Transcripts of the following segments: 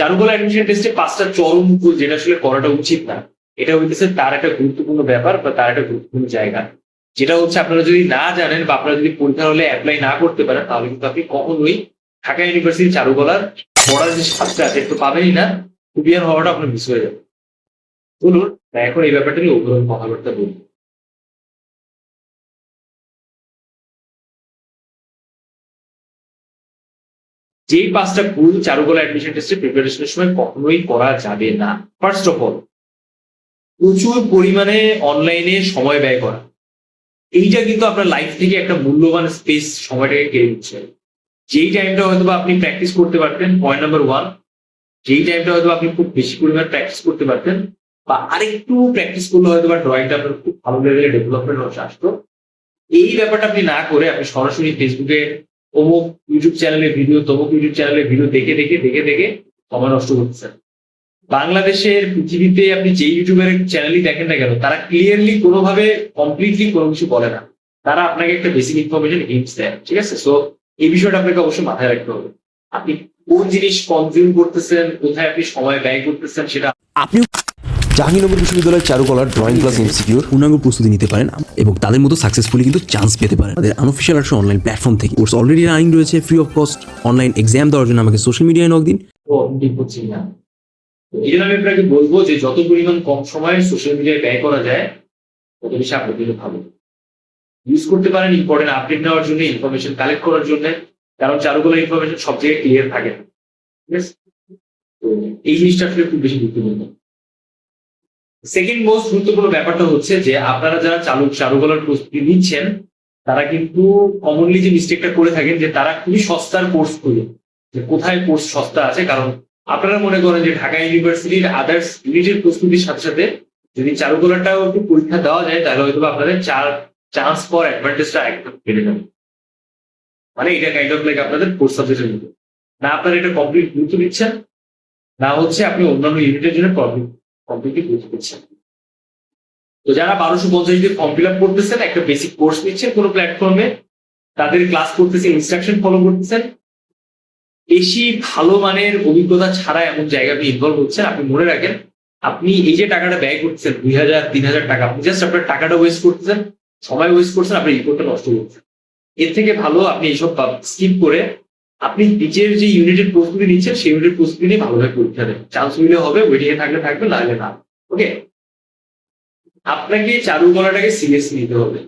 চারুকলা অ্যাডমিশন টেস্টে পাঁচটা চরম যেটা আসলে করাটা উচিত না। এটা হইতেছে তার একটা গুরুত্বপূর্ণ ব্যাপার বা তার একটা গুরুত্বপূর্ণ জায়গা। যেটা হচ্ছে আপনারা যদি না জানেন বা আপনারা যদি পরীক্ষার হলে অ্যাপ্লাই না করতে পারেন, তাহলে কিন্তু আপনি কখনোই ঢাকা ইউনিভার্সিটি চারুকলার পড়ার যে স্বাদটা আছে একটু পাবেনই না। কুবিয়ার হওয়াটা আপনার মিস হয়ে যাবে। বলুন এখন এই ব্যাপারটা নিয়ে উদাহরণ কথাবার্তা বলুন। যেই পাঁচটা ভুল চারুকলা অ্যাডমিশন টেস্টে প্রিপারেশনের সময় কখনোই করা যাবে না। ফার্স্ট অফ অল প্রচুর পরিমাণে অনলাইনে সময় ব্যয় করা। এইটা কিন্তু আপনার লাইফ থেকে একটা মূল্যবান স্পেস সময়টাকে কেড়ে নিচ্ছে। যেই টাইমটা হয়তো আপনি প্র্যাকটিস করতে পারতেন পয়েন্ট নাম্বার ওয়ান যেই টাইমটা হয়তো আপনি খুব বেশি পরিমাণ প্র্যাকটিস করতে পারতেন, বা আরেকটু প্র্যাকটিস করলে হয়তো বা ড্রয়িংটা আপনার খুব ভালো লেভেলে ডেভেলপমেন্ট হচ্ছে আসতো। এই ব্যাপারটা আপনি না করে আপনি সরাসরি ফেসবুকে অমুক ইউটিউব চ্যানেলে ভিডিও তমুক ইউটিউব চ্যানেলে ভিডিও দেখে দেখে দেখে দেখে সময় নষ্ট করতেছেন বাংলাদেশের পৃথিবীতে আপনি যে ইউটিউবের চ্যানেলই দেখেন না কেন, তারা ক্লিয়ারলি কোনোভাবে কমপ্লিটলি কোনো কিছু বলে না। তারা আপনাকে একটা বেসিক ইনফরমেশন হিন্টস দেয়, ঠিক আছে? সো এই বিষয়টা আপনাকে অবশ্যই মাথায় রাখতে হবে। আপনি কোন জিনিস কনজিউম করতেছেন, কোথায় আপনি সময় ব্যয় করতেছেন সেটা আপনিও জাহাঙ্গীরনগর বিশ্ববিদ্যালয়ের চারুকলার ড্রয়িং ক্লাস এমসিকিউর পূর্ণাঙ্গ প্রস্তুতি নিতে পারেন এবং তাদের মতো সাকসেসফুলি কিন্তু চান্স পেতে পারেন। তাদের আনঅফিসিয়াল আর্টস অনলাইন প্ল্যাটফর্ম থেকে। কোর্স অলরেডি রানিং রয়েছে free of cost online exam দেওয়ার জন্য আমাকে সোশ্যাল মিডিয়ায় নক দিন। এই জন্য আমি আপনাকে বলব যে যত পরিমাণ কম সময়ে সোশ্যাল মিডিয়ায় ব্যয় করা যায় তত বেশি আপনার জন্য ভালো। ইউজ করতে পারেন ইম্পর্টেন্ট আপডেট নেওয়ার জন্য ইনফরমেশন কালেক্ট করার জন্য কারণ চারুকলা ইনফরমেশন সব জায়গায় ক্লিয়ার থাকে। না ঠিক আছে তো এই জিনিসটা আসলে খুব বেশি গুরুত্বপূর্ণ। সেকেন্ড মোস্ট গুরুত্বপূর্ণ ব্যাপারটা হচ্ছে যে, আপনারা যারা চালু, চারুকলার প্রস্তুতি নিচ্ছেন, তারা কিন্তু কমনলি যে মিস্টেকটা করে থাকেন যে, তারা খুবই সস্তার কোর্স খুঁজে। যে কোথায় কোর্স সস্তা আছে? কারণ আপনারা মনে করেন যে, ঢাকা ইউনিভার্সিটির আদার্স ইউনিটের প্রস্তুতির সাথে সাথে যদি চারুকলাটাও একটু পরীক্ষা দেওয়া যায়, তাহলে হয়তো আপনাদের চার চান্স ফর অ্যাডভান্টেজটা একদম বেড়ে যাবে। মানে এটা কাইন্ড অফ লাইক আপনাদের কোর্স সাবজেক্টের মতো না আপনারা এটা কমপ্লিট গুরুত্ব দিচ্ছেন, না হচ্ছে আপনি অন্যান্য ইউনিটের জন্য কমপ্লিটলি গুরুত্ব দিচ্ছেন তো যারা বারোশো পঞ্চাশ দিয়ে ফর্ম ফিল আপ করতেছেন, একটা বেসিক কোর্স নিচ্ছেন কোনো প্ল্যাটফর্মে তাদের ক্লাস করতেছেন ইনস্ট্রাকশন ফলো করতেছেন। বেশি ভালো মানের অভিজ্ঞতা ছাড়া এমন জায়গা আপনি ইনভলভ হচ্ছেন, আপনি মনে রাখেন, আপনি এই যে টাকাটা ব্যয় করছেন দুই হাজার, তিন হাজার টাকা, আপনি জাস্ট আপনার টাকাটা ওয়েস্ট করতেছেন সময় ওয়েস্ট করছেন আপনি রিপোর্টটা নষ্ট করছেন এর থেকে ভালো আপনি এইসব স্কিপ করে আপনি নিজের যে ইউনিটের প্রস্তুতি নিচ্ছেন, সেই ইউনিটের প্রস্তুতি নিয়ে ভালোভাবে পরীক্ষা দেন। চান্স মিলে হবে এ থাকলে থাকবে নাহলে না। ওকে আপনাকে চারুকলাটাকে সিরিয়াসলি নিতে হবে।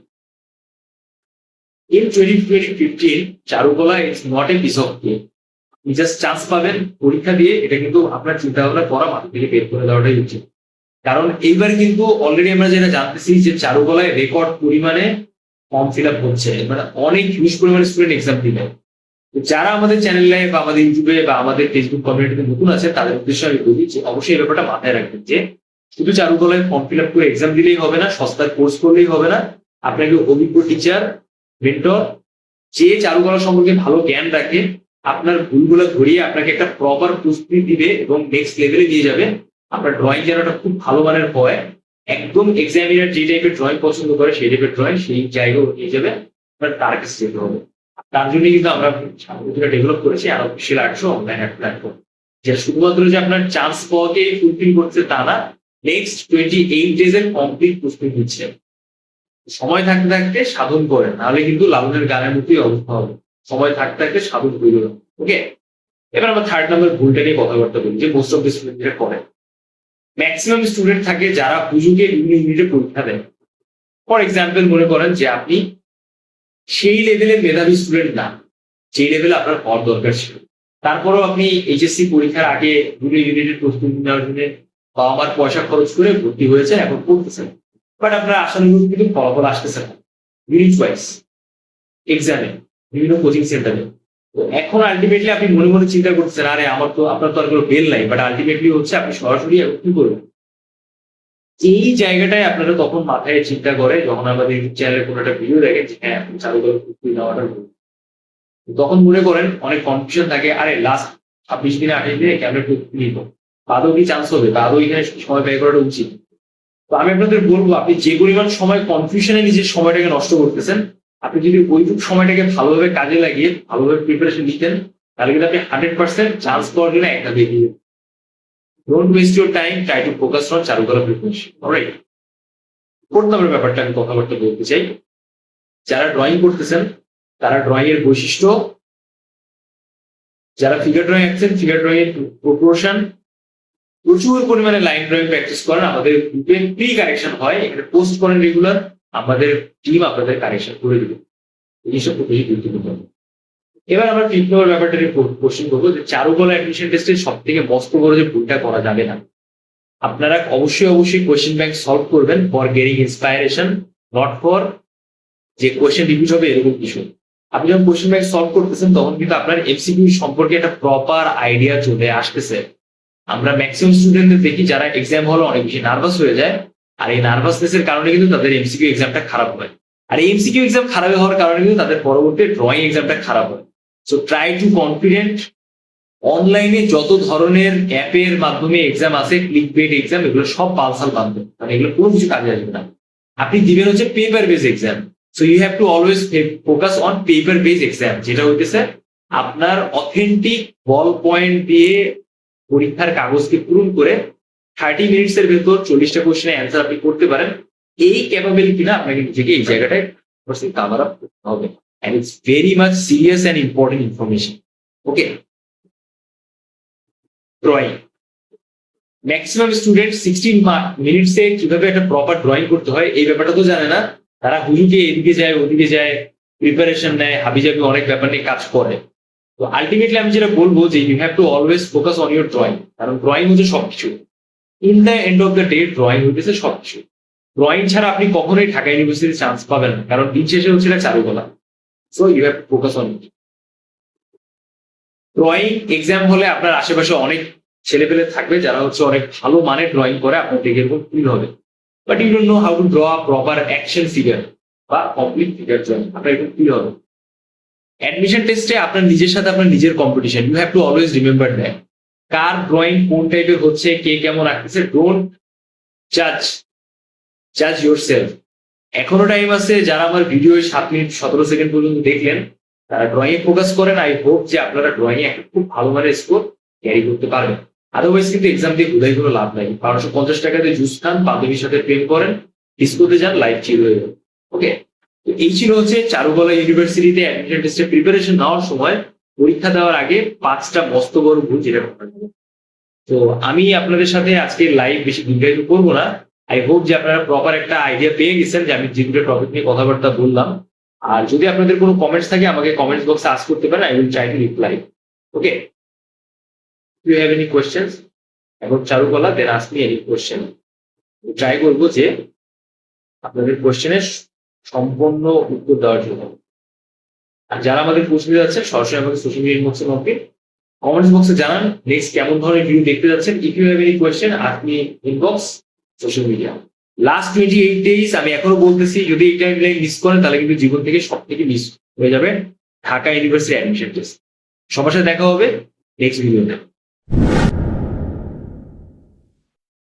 ইন টোয়েন্টি টোয়েন্টি ফিফটিন চারুকলা it's not a piece of cake আপনি জাস্ট চান্স পাবেন, পরীক্ষা দিয়ে এটা কিন্তু আপনার চিন্তা ভাবনা করা মাথা থেকে বের করে দেওয়াটাই উচিত। কারণ এইবার কিন্তু অলরেডি আমরা যেটা জানতেছি যে চারুকলায় রেকর্ড পরিমাণে ফর্ম ফিল আপ হচ্ছে। মানে অনেক হিউজ পরিমাণে স্টুডেন্ট এক্সাম তো যারা আমাদের চ্যানেলে বা আমাদের ইউটিউবে বা আমাদের ফেসবুক কমিউনিটিতে নতুন আছে, তাদের উদ্দেশ্যে আমি বলি যে অবশ্যই এই ব্যাপারটা মাথায় রাখবেন যে শুধু চারুকলায় ফর্ম ফিল আপ করে এক্সাম দিলেই হবে না, সস্তার কোর্স করলেই হবে না। আপনাকে অভিজ্ঞ টিচার মেন্টর যে চারুকলা সম্পর্কে ভালো জ্ঞান রাখে, আপনার ভুলগুলো ধরিয়ে আপনাকে একটা প্রপার প্রস্তুতি দিবে এবং নেক্সট লেভেলে নিয়ে যাবে। আপনার ড্রয়িং একটা খুব ভালো মানের হয়, একদম এক্সামিনার যে টাইপের ড্রয়িং পছন্দ করে সেই টাইপের ড্রয়িং সেই জায়গায় নিয়ে যাবে, আপনার তার কাছে যেতে হবে। তার জন্য কিন্তু আমরা ছাত্রছাত্রীরা ডেভেলপ করেছি, আর অফিসিয়াল আর্টস অনলাইন প্ল্যাটফর্ম যে শুধুমাত্র যে আপনার চান্স পাওয়াকে ফুলফিল করছে তা না নেক্সট টোয়েন্টি এইট ডেজ এর কমপ্লিট প্রস্তুতি নিচ্ছে। সময় থাকতে থাকতে সাধন করে, নাহলে কিন্তু লালনের গানের মতোই অবস্থা হবে। সময় থাকতে থাকতে সাধন করবে ওকে এবার আমরা থার্ড নাম্বার ভুলটা নিয়ে কথাবার্তা বলি যে মোস্ট অফ দ্য স্টুডেন্ট যেটা করে। ম্যাক্সিমাম স্টুডেন্ট থাকে যারা পুজোকে বিভিন্ন ইউনিটে পরীক্ষা দেয়। ফর এক্সাম্পল মনে করেন যে আপনি সেই লেভেলের মেধাবী স্টুডেন্ট না। যেই লেভেলে আপনার হওয়ার দরকার ছিল। তারপরেও আপনি এইচএসসি পরীক্ষার আগে দুটো ইউনিটের প্রস্তুতি নেওয়ার জন্য বাবা মার পয়সা খরচ করে ভর্তি হয়েছে এখন পড়তেছেন। বাট আপনার আশানুরূপ কিন্তু ফলাফল আসতেছে না। ইউনিট ওয়াইজ এক্সামে বিভিন্ন কোচিং সেন্টারে তো এখন আলটিমেটলি আপনি মনে মনে চিন্তা করছেন আরে আমার তো, আপনার তো আর কোনো বেল নাই। বাট আলটিমেটলি হচ্ছে আপনি সরাসরি কি করবেন এই জায়গাটায় আপনারা তখন মাথায় চিন্তা করে, যখন আমাদের ইউটিউব চ্যানেলে কোনো একটা ভিডিও দেখেন যে হ্যাঁ চালু করে প্রস্তুতি নেওয়াটা। তখন মনে করেন, অনেক কনফিউশন থাকে, আরে লাস্ট ছাব্বিশ দিনে, আঠাশ দিনে ক্যামেরা প্রস্তুতি নিব। আদৌ কি চান্স হবে? বা আদৌ এখানে সময় ব্যয় করাটা উচিত। তো আমি আপনাদের বলব, আপনি যে পরিমাণ সময় কনফিউশনে নিজের সময়টাকে নষ্ট করতেছেন, আপনি যদি ওইটুক সময়টাকে ভালোভাবে কাজে লাগিয়ে, ভালোভাবে প্রিপারেশন নিতেন, তাহলে কিন্তু আপনি হান্ড্রেড পার্সেন্ট চান্স পাওয়ার জন্য একটা বেরিয়ে don't waste your time try to focus on চারুকলা প্রিপারেশন অলরাইট ফোর্থ নাম্বার ব্যাপারটা আমি কথাবার্তা বলতে চাই। যারা ড্রয়িং করতেছেন, তারা ড্রয়িং এর বৈশিষ্ট্য, যারা ফিগার ড্রয়িং আঁকছেন ফিগার ড্রয়িং এর প্রপোর্শন প্রচুর পরিমাণে লাইন ড্রয়িং প্র্যাকটিস করেন আমাদের গ্রুপে প্রি কারেকশন হয়। এখানে পোস্ট করেন রেগুলার আমাদের টিম আপনাদের কারেকশন করে দেবে। এইসব খুব বেশি গুরুত্বপূর্ণ। এবার আমরা ফিফথ নম্বর ব্যাপারটা নিয়ে কোশ্চেন করব যে চারুকলা অ্যাডমিশন টেস্টে সব থেকে মস্ত বড় যে ভুলটা করা যাবে না। আপনারা অবশ্যই অবশ্যই কোয়েশ্চেন ব্যাংক সলভ করবেন for getting inspiration not for যে কোয়েশ্চেন রিপিট হবে এরকম কিছু। আপনি যখন কোয়েশ্চেন ব্যাংক সলভ করতেছেন, তখন কিন্তু আপনার এমসিকিউ সম্পর্কে একটা প্রপার আইডিয়া চলে আসতেছে। আমরা ম্যাক্সিমাম স্টুডেন্টদের দেখি যারা এক্সাম হলে অনেক বেশি নার্ভাস হয়ে যায়, আর এই নার্ভাসনেস এর কারণে কিন্তু তাদের এমসিকিউ এক্সামটা খারাপ হয়। আর এমসিকিউ এক্সাম খারাপ হওয়ার কারণে কিন্তু তাদের পরবর্তী ড্রয়িং এক্সামটা খারাপ হয়। সো ট্রাই টু কনফিডেন্ট অনলাইনে যত ধরনের অ্যাপের মাধ্যমে এক্সাম আছে ক্লিক বেড এক্সাম এগুলো সব পালসাল বাঁধবে মানে এগুলো কোনো কিছু কাজে আসবে না। আপনি দিবেন হচ্ছে paper base exam so you have to always focus on paper base exam যেটা হইতেছে আপনার অথেন্টিক বল পয়েন্ট দিয়ে পরীক্ষার কাগজকে পূরণ করে থার্টি মিনিটস এর ভেতর চল্লিশটা কোশ্চেনের অ্যান্সার আপনি করতে পারেন। এই ক্যাপাবিলিটি না আপনাকে নিজেকে এই জায়গাটায় কাভার আপ করতে হবে। And it's very much serious and important information. Okay. Drawing. Maximum student sixteen minutes কীভাবে একটা প্রপার ড্রয়িং করতে হয়, এই ব্যাপারটা তো জানে না। তারা হুজুকে এদিকে যায়, ওদিকে যায় প্রিপারেশন নেয়, হাবিজাবি অনেক ব্যাপার নিয়ে কাজ করে। তো আলটিমেটলি আমি যেটা বলব যে you have to always focus on your drawing কারণ ড্রয়িং হচ্ছে সবকিছু। In the end of the day drawing হইতেছে সবকিছু। ড্রয়িং ছাড়া আপনি কখনোই ঢাকা ইউনিভার্সিটির চান্স পাবেন না। কারণ দিন শেষে হচ্ছে চারুকলা। So you have to focus on drawing exam হলে আপনার আশেপাশে অনেক ছেলেপেলে থাকবে যারা হচ্ছে অনেক ভালো মানের ড্রয়িং করে আপনার দেখে এরকম ফিল হবে। But you don't know how to draw proper action figure বা কমপ্লিট ফিগার ড্রয়িং আপনার এরকম ফিল হবে। অ্যাডমিশন টেস্টে আপনার নিজের সাথে আপনার নিজের competition you have to always remember that car drawing কোন টাইপের হচ্ছে, কে কেমন আঁকতেছে ডোন্ট জাজ জাজ ইউর সেলফ এখনও টাইম আছে, যারা আমার ভিডিও সাত মিনিট, সতেরো সেকেন্ড পর্যন্ত দেখলেন, তারা ড্রয়িং এ ফোকাস করেন আই হোপ যে আপনারা ড্রয়িং এ একটা খুব ভালো মানের স্কোর ক্যারি করতে পারবেন। আদারওয়াইজ কিন্তু এক্সাম দিয়ে বোধহয় কোনো লাভ নাই। বারোশো পঞ্চাশ টাকাতে জুস খান বান্ধবীর সাথে প্রেম করেন ডিসকোতে যান লাইফ চিল হয়ে যাবে। ওকে তো এই ছিল হচ্ছে চারুকলা ইউনিভার্সিটিতে অ্যাডমিশন টেস্টের প্রিপারেশন নেওয়ার সময়। পরীক্ষা দেওয়ার আগে পাঁচটা মস্ত বড় ভুল যেটা তো আমি আপনাদের সাথে আজকে লাইভ বেশি দীর্ঘায়িত করব না। আই হোপ যে আপনারা প্রপার একটা আইডিয়া পেয়ে গেছেন যে আমি যে টপিক নিয়ে কথাবার্তা বললাম। আর যদি আপনাদের কোনো কমেন্টস থাকে, আমাকে কমেন্টস বক্সে আস করতে পারেন I will try to reply okay you have any questions এখন চারুকলা then ask me any question try করব যে আপনাদের কোয়েশ্চেনের সম্পূর্ণ উত্তর দেওয়ার জন্য। আর যারা আমাদের প্রশ্ন যাচ্ছেন, সরাসরি আমাকে সোশ্যাল মিডিয়া বক্সে নকবে কমেন্টস বক্সে জানান নেক্সট কেমন ধরনের ভিডিও দেখতে যাচ্ছেন। If you have any question আপনি inbox social media last twenty eight days আমি এখনও বলতেছি, যদি এই টাইম লাইন মিস করেন তাহলে কিন্তু জীবন থেকে সব থেকে মিস হয়ে যাবে ঢাকা ইউনিভার্সিটি অ্যাডমিশন টেস্ট সবার সাথে দেখা হবে নেক্সট ভিডিওতে